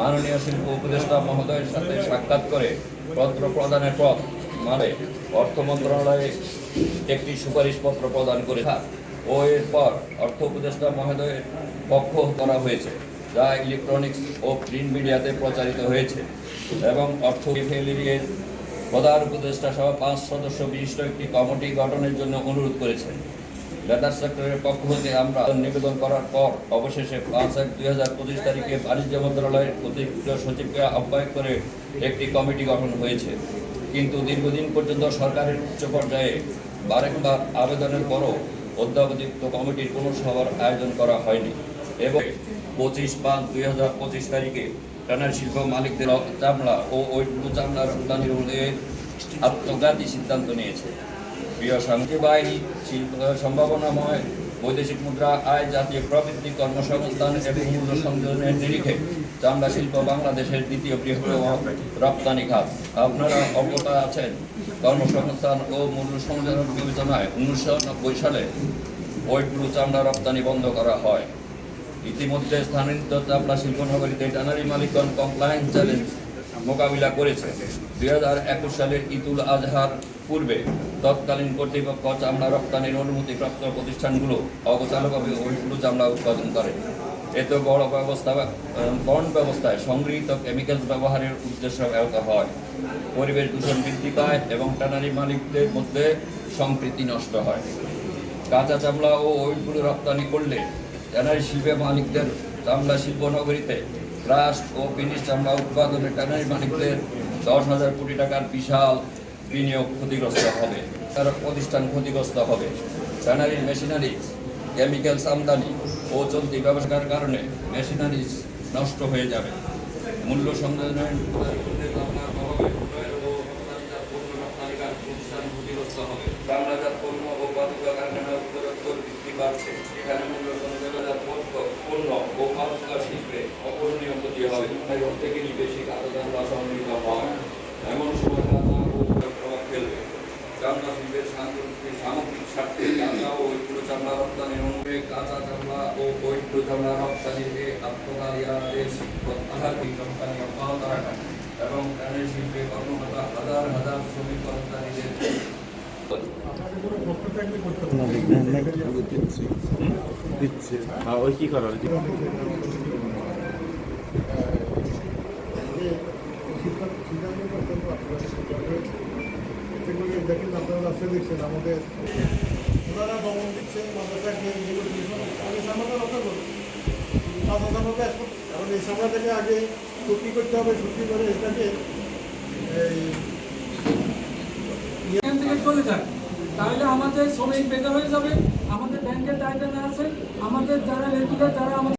মাননীয় শিল্প উপদেষ্টা মহোদয়ের সাথে সাক্ষাৎ করে পত্র প্রদানের পথ মানে অর্থ মন্ত্রণালয়ে একটি সুপারিশপত্র প্রদান করে ও এরপর অর্থ উপদেষ্টা মহোদয়ের পক্ষ করা হয়েছে, যা ইলেকট্রনিক্স ও প্রিন্ট মিডিয়াতে প্রচারিত হয়েছে এবং অর্থ ফেলির প্রধান উপদেষ্টা সহ পাঁচ সদস্য বিশিষ্ট একটি কমিটি গঠনের জন্য অনুরোধ করেছেন। লেদার সেক্টরের পক্ষ হতে আমরা নিবেদন করার পর অবশেষে পাঁচ এক দুই হাজার পঁচিশ তারিখে বাণিজ্য মন্ত্রণালয়ের অতিরিক্ত সচিবকে আহ্বায়ক করে একটি কমিটি গঠন হয়েছে কিন্তু দীর্ঘদিন পর্যন্ত সরকারের উচ্চ পর্যায়ে বারেকবার আবেদনের পরও অদ্যাবধিত কমিটির কোনো সভার আয়োজন করা হয়নি এবং পঁচিশ পাঁচ দুই হাজার পঁচিশ তারিখে টানার শিল্প মালিকদের চামড়া ও ওইটুকু চামড়া রপ্তানির আত্মঘাতী সিদ্ধান্ত নিয়েছে প্রিয় শান্তি বাহিনী শিল্প সম্ভাবনাময় বৈদেশিক মুদ্রা, আয়, জাতীয় প্রবৃত্তি, কর্মসংস্থান এবং মূল্য সংযোজনের নিরিখে চামড়া শিল্প বাংলাদেশের দ্বিতীয় বৃহত্তম রপ্তানি খাত। আপনারা অবগত আছেন। কর্মসংস্থান ও মূল্য সংযোজন বিবেচনায় উনিশশো নব্বই সালে ওয়েটব্লু চামড়া রপ্তানি বন্ধ করা হয়। ইতিমধ্যে স্থানান্তরিত চামড়া শিল্প নগরীতে টানারি মালিকগণ কমপ্লায়েন্স চ্যালেঞ্জ মোকাবিলা করেছে। দুই হাজার একুশ সালের ঈদুল আজহার পূর্বে তৎকালীন কর্তৃপক্ষ চামড়া রপ্তানির অনুমতিপ্রাপ্ত প্রতিষ্ঠানগুলো অগোচালকভাবে ওইগুলো চামড়া উৎপাদন করে। এত বড় ব্যবস্থা বন্ড ব্যবস্থায় সংগৃহীত কেমিক্যাল ব্যবহারের উদ্দেশ্য ব্যাহত হয়। পরিবেশ দূষণ বৃদ্ধি পায় এবং টানারি মালিকদের মধ্যে সম্প্রীতি নষ্ট হয়। কাঁচা চামড়া ও ওইগুলো রপ্তানি করলে ট্যানারি শিল্পের মালিকদের চামড়া শিল্প নগরীতে ক্রাশ ও ফিনিশ চামড়া উৎপাদনে ট্যানারি মালিকদের দশ হাজার কোটি টাকার বিশাল বিনিয়োগ ক্ষতিগ্রস্ত হবে, তার প্রতিষ্ঠান ক্ষতিগ্রস্ত হবে। ট্যানারির মেশিনারিজ কেমিক্যালস আমদানি ও চলতি ব্যবসার কারণে মেশিনারিজ নষ্ট হয়ে যাবে। মূল্য সংযোজনের বাংলাদেশ পণ্য ও বৃদ্ধি পাচ্ছে। এখানে মূল্য সংযোজনের পণ্য পণ্য ও পাতুকা শিল্পে হবে তাই বেশি কাঁচাদাম বা সম্মিলিত হয় এমন সময় কাঁচা ও প্রভাব ফেলবে চামড়া শিল্পের সামগ্রিক সামগ্রিক স্বার্থে কাঁচা ও ঐক্য চামড়া রপ্তানির অনুযায়ী কাঁচা চামড়া ও ঐক্য চামড়া রপ্তানিতে আত্মকারিয়াদের প্রত্যাহার রপ্তানি অব্যাহত রাখা এবং প্রাণের শিল্পে কর্মরত হাজার শ্রমিক কর্মচারীদের দিচ্ছে। হ্যাঁ ওই কি করার যে সিদ্ধান্ত সিদ্ধান্ত করতে হবে আপনাদের সিদ্ধান্ত এতে করে আমাদের কারণ এই আগে করতে হবে করে এটাকে থেকে চলে তাহলে আমাদের শ্রমিক বেকার হয়ে যাবে। আমাদের ব্যাংকের না আছে। আমাদের যারা রেগুলার যারা আমাদের